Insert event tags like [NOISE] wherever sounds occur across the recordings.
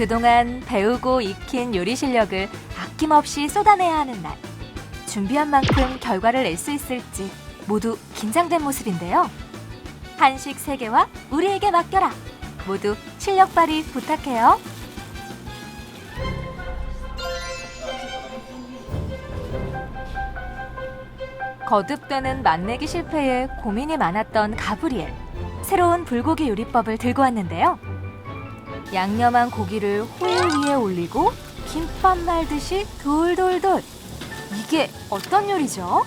그동안 배우고 익힌 요리 실력을 아낌없이 쏟아내야 하는 날. 준비한 만큼 결과를 낼 수 있을지 모두 긴장된 모습인데요. 한식 세계와 우리에게 맡겨라. 모두 실력 발휘 부탁해요. 거듭되는 맛내기 실패에 고민이 많았던 가브리엘. 새로운 불고기 요리법을 들고 왔는데요. 양념한 고기를 호일 위에 올리고 김밥 말듯이 돌돌돌. 이게 어떤 요리죠?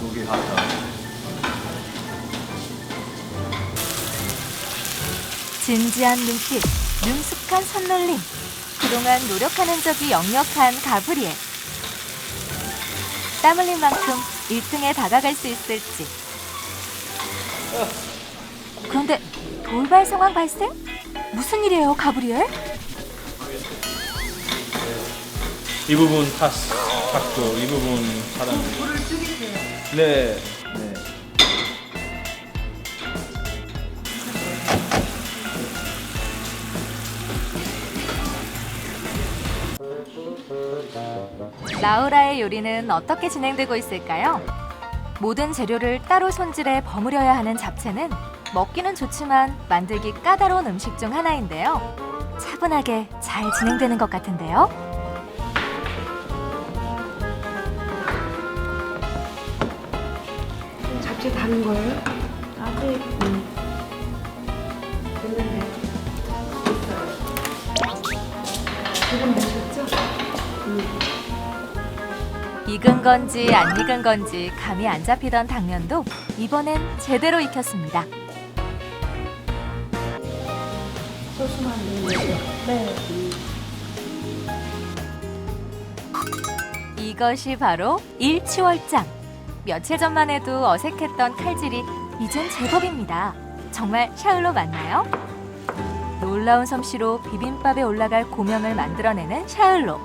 고기 하다. 진지한 눈빛, 능숙한 손놀림. 그동안 노력하는 적이 역력한 가브리엘. 땀 흘린 만큼 1등에 다가갈 수 있을지. 그런데 돌발 상황 발생? 무슨 일이에요, 가브리엘? 이 부분 파스 닦고 이 부분 사람. 불을 줄이세요. 네. 네. 라우라의 요리는 어떻게 진행되고 있을까요? 모든 재료를 따로 손질해 버무려야 하는 잡채는 먹기는 좋지만 만들기 까다로운 음식 중 하나인데요. 차분하게 잘 진행되는 것 같은데요. 잡채 다는 거예요? 아직 됐는데 지금 되셨죠? 익은 건지 안 익은 건지 감이 안 잡히던 당면도 이번엔 제대로 익혔습니다. 소스만 넣는 거죠? 네. 이것이 바로 일치월장. 며칠 전만 해도 어색했던 칼질이 이젠 제법입니다. 정말 샤울로 맞나요? 놀라운 솜씨로 비빔밥에 올라갈 고명을 만들어내는 샤울로.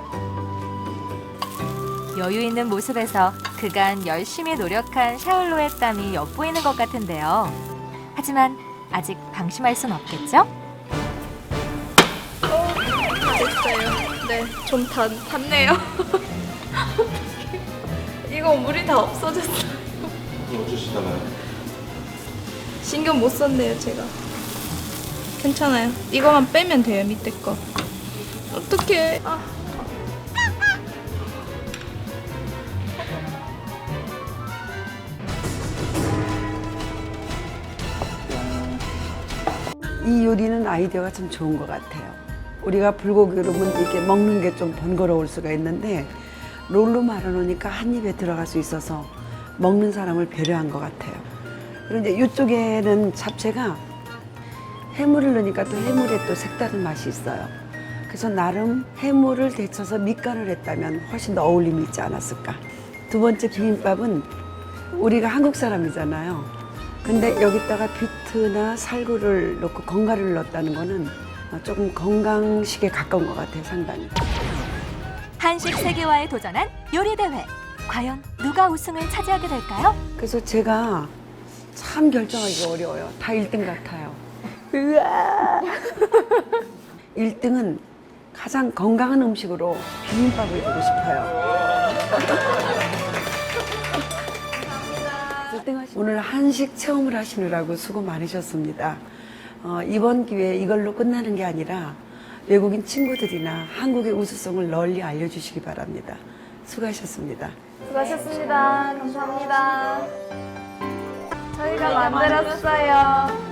여유 있는 모습에서 그간 열심히 노력한 샤울로의 땀이 엿보이는 것 같은데요. 하지만 아직 방심할 순 없겠죠? 됐어요. 네, 좀 단, 탔네요. [LAUGHS] 이거 물이 다 없어졌어요. 어쩌시다가요? 신경 못 썼네요, 제가. 괜찮아요. 이거만 빼면 돼요, 밑에 거. 어떡해. 아. 이 요리는 아이디어가 참 좋은 것 같아요. 우리가 불고기로 면 이렇게 먹는 게 좀 번거로울 수가 있는데 롤로 말아놓으니까 한 입에 들어갈 수 있어서 먹는 사람을 배려한 것 같아요. 이제 이쪽에는 잡채가 해물을 넣으니까 또 해물에 또 색다른 맛이 있어요. 그래서 나름 해물을 데쳐서 밑간을 했다면 훨씬 더 어울림이 있지 않았을까. 두 번째 비빔밥은 우리가 한국 사람이잖아요. 근데 여기다가 비트나 살구를 넣고 건가를 넣었다는 거는 조금 건강식에 가까운 것 같아요, 상당히. 한식 세계화에 도전한 요리 대회. 과연 누가 우승을 차지하게 될까요? 그래서 제가 참 결정하기가 어려워요. 다 1등 같아요. 으아! 1등은 [LAUGHS] 가장 건강한 음식으로 비빔밥을 주고 싶어요. [LAUGHS] 1등 하시 오늘 한식 체험을 하시느라고 수고 많으셨습니다. 어, 이번 기회에 이걸로 끝나는 게 아니라 외국인 친구들이나 한국의 우수성을 널리 알려주시기 바랍니다. 수고하셨습니다. 수고하셨습니다. 감사합니다. 저희가 만들었어요.